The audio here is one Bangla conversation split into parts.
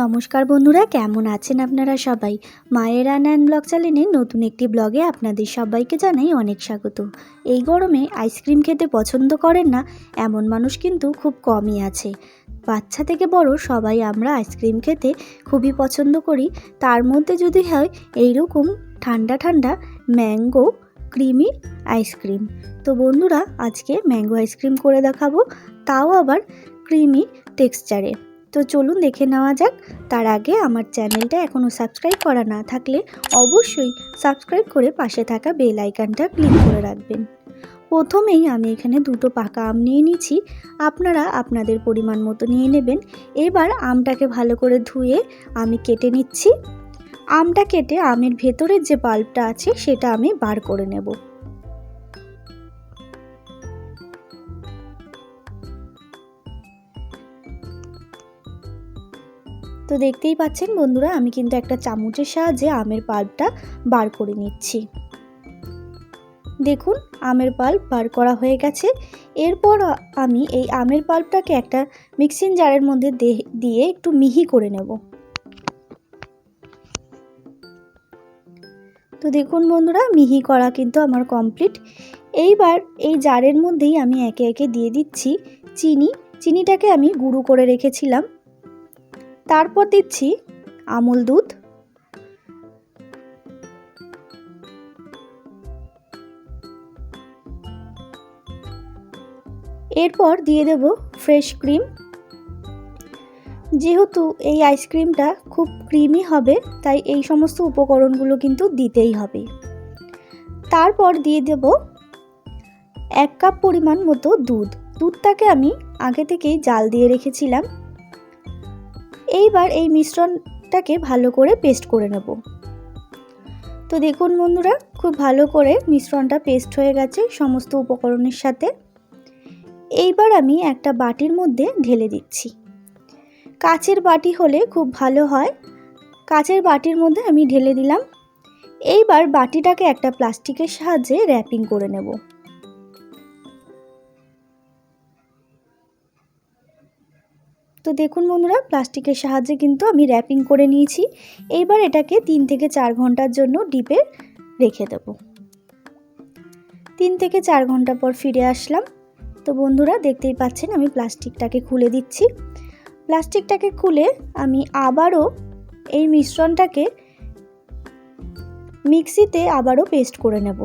নমস্কার বন্ধুরা, কেমন আছেন আপনারা সবাই? মায়ের অ্যান্ড ব্লগ চ্যানেলের নতুন একটি ব্লগে আপনাদের সবাইকে জানাই অনেক স্বাগত। এই গরমে আইসক্রিম খেতে পছন্দ করেন না, এমন মানুষ কিন্তু খুব কমই আছে। বাচ্চা থেকে বড় সবাই আমরা আইসক্রিম খেতে খুবই পছন্দ করি। তার মধ্যে যদি হয় এইরকম ঠান্ডা ঠান্ডা ম্যাঙ্গো ক্রিমি আইসক্রিম। তো বন্ধুরা, আজকে ম্যাঙ্গো আইসক্রিম করে দেখাবো, তাও আবার ক্রিমি টেক্সচারে। তো চলুন দেখে নেওয়া যাক। তার আগে আমার চ্যানেলটা এখনও সাবস্ক্রাইব করা না থাকলে অবশ্যই সাবস্ক্রাইব করে পাশে থাকা বেল আইকনটা ক্লিক করে রাখবেন। প্রথমেই আমি এখানে দুটো পাকা আম নিয়ে নিচ্ছি। আপনারা আপনাদের পরিমাণ মতো নিয়ে নেবেন। এবার আমটাকে ভালো করে ধুয়ে আমি কেটে নিচ্ছি। আমটা কেটে আমের ভেতরের যে পাল্পটা আছে, সেটা আমি বার করে নেব। তো দেখতেই পাচ্ছেন বন্ধুরা, আমি কিন্তু একটা চামচের সাহায্যে আমের পাল্পটা বার করে নিচ্ছি। দেখুন, আমের পাল্প বার করা হয়ে গেছে। এরপর আমি এই আমের পাল্পটাকে একটা মিক্সিং জারের মধ্যে দিয়ে একটু মিহি করে নেব। তো দেখুন বন্ধুরা, মিহি করা কিন্তু আমার কমপ্লিট। এইবার এই জারের মধ্যেই আমি একে একে দিয়ে দিচ্ছি চিনি। চিনিটাকে আমি গুঁড়ো করে রেখেছিলাম। তারপর দিচ্ছি আমুল দুধ। এরপর দিয়ে দেব ফ্রেশ ক্রিম যেহেতু এই আইসক্রিমটা খুব ক্রিমি হবে, তাই এই সমস্ত উপকরণগুলো কিন্তু দিতেই হবে। তারপর দিয়ে দেব এক কাপ পরিমাণ মতো দুধ। দুধটাকে আমি আগে থেকেই জাল দিয়ে রেখেছিলাম। এইবার এই মিশ্রণটাকে ভালো করে পেস্ট করে নেব। তো দেখুন বন্ধুরা, খুব ভালো করে মিশ্রণটা পেস্ট হয়ে গেছে সমস্ত উপকরণের সাথে। এইবার আমি একটা বাটির মধ্যে ঢেলে দিচ্ছি। কাচের বাটি হলে খুব ভালো হয়। কাচের বাটির মধ্যে আমি ঢেলে দিলাম। এইবার বাটিটাকে একটা প্লাস্টিকের সাহায্যে র্যাপিং করে নেব। তো দেখুন বন্ধুরা, প্লাস্টিকের সাহায্যে কিন্তু আমি র্যাপিং করে নিয়েছি। এইবার এটাকে তিন থেকে চার ঘণ্টার জন্য ডিপে রেখে দেব। তিন থেকে চার ঘণ্টা পর ফিরে আসলাম। তো বন্ধুরা, দেখতেই পাচ্ছেন আমি প্লাস্টিকটাকে খুলে দিচ্ছি। প্লাস্টিকটাকে খুলে আমি আবারও এই মিশ্রণটাকে মিক্সিতে আবারও পেস্ট করে নেব।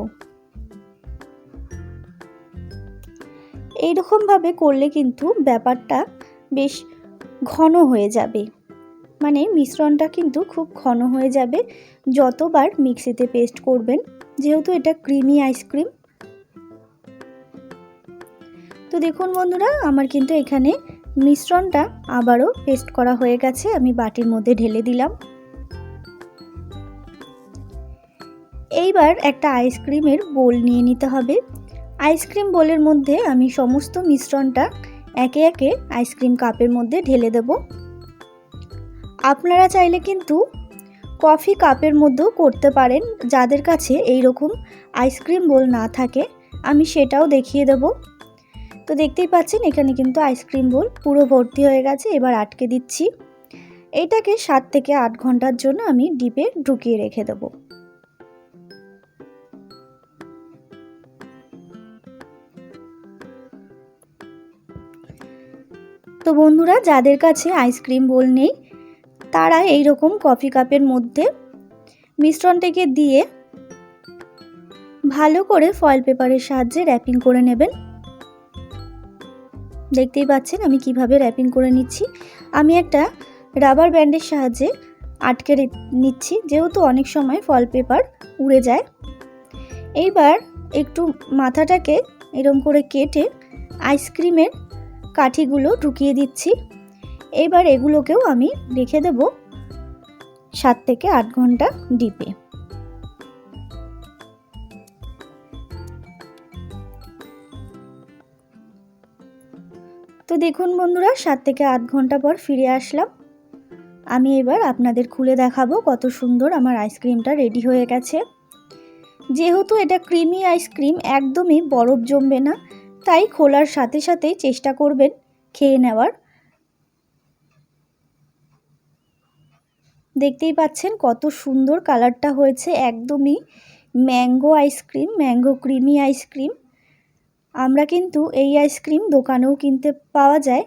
এইরকমভাবে করলে কিন্তু ব্যাপারটা বেশ ঘন হয়ে যাবে। মানে মিশ্রণটা কিন্তু খুব ঘন হয়ে যাবে। যতবার মিক্সিতে পেস্ট করবেন, যেহেতু এটা ক্রিমি আইসক্রিম। তো দেখুন বন্ধুরা, আমার কিন্তু এখানে মিশ্রণটা আবারও পেস্ট করা হয়ে গেছে। আমি বাটির মধ্যে ঢেলে দিলাম। এইবার একটা আইসক্রিমের বোল নিয়ে নিতে হবে। আইসক্রিম বোলের মধ্যে আমি সমস্ত মিশ্রণটা একে একে আইসক্রিম কাপের মধ্যে ঢেলে দেব। আপনারা চাইলে কিন্তু কফি কাপের মধ্যেও করতে পারেন। যাদের কাছে এই রকম আইসক্রিম বোল না থাকে, আমি সেটাও দেখিয়ে দেব। তো দেখতেই পাচ্ছেন, এখানে কিন্তু আইসক্রিম বোল পুরো ভর্তি হয়ে গেছে। এবার আটকে দিচ্ছি। এটাকে সাত থেকে আট ঘণ্টার জন্য আমি ডিপে ঢুকিয়ে রেখে দেবো। তো বন্ধুরা, যাদের কাছে আইসক্রিম বোল নেই, তারা এই রকম কফি কাপের মধ্যে মিশ্রণটাকে দিয়ে ভালো করে ফয়েল পেপারের সাহায্যে র্যাপিং করে নেবেন। দেখতেই পাচ্ছেন আমি কীভাবে র্যাপিং করে নিচ্ছি। আমি একটা রাবার ব্যান্ডের সাহায্যে আটকে নিচ্ছি, যেহেতু অনেক সময় ফল পেপার উড়ে যায়। এইবার একটু মাথাটাকে এরম করে কেটে আইসক্রিমের কাঠিগুলো ঢুকিয়ে দিচ্ছি। এবার এগুলোকেও আমি রেখে দেব সাত থেকে আট ঘণ্টা ডিপে। তো দেখুন বন্ধুরা, সাত থেকে আট ঘণ্টা পর ফিরে আসলাম। আমি এবার আপনাদের খুলে দেখাবো কত সুন্দর আমার আইসক্রিমটা রেডি হয়ে গেছে। যেহেতু এটা ক্রিমি আইসক্রিম, একদমই বরফ জমবে না। তাই খোলার সাথে সাথেই চেষ্টা করবেন খেয়ে নেওয়ার। দেখতেই পাচ্ছেন কত সুন্দর কালারটা হয়েছে, একদমই mango ice cream mango creamy ice cream আমরা কিন্তু এই আইসক্রিম দোকানেও কিনতে পাওয়া যায়।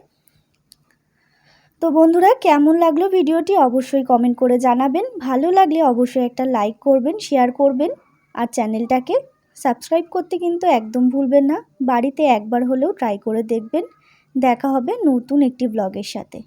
তো বন্ধুরা, কেমন লাগল ভিডিওটি অবশ্যই কমেন্ট করে জানাবেন। ভালো লাগলে অবশ্যই একটা লাইক করবেন, শেয়ার করবেন, আর চ্যানেলটাকে সাবস্ক্রাইব করতে কিন্তু একদম ভুলবেন না। বাড়িতে একবার হলেও ট্রাই করে দেখবেন। দেখা হবে নতুন একটি ব্লগের সাথে।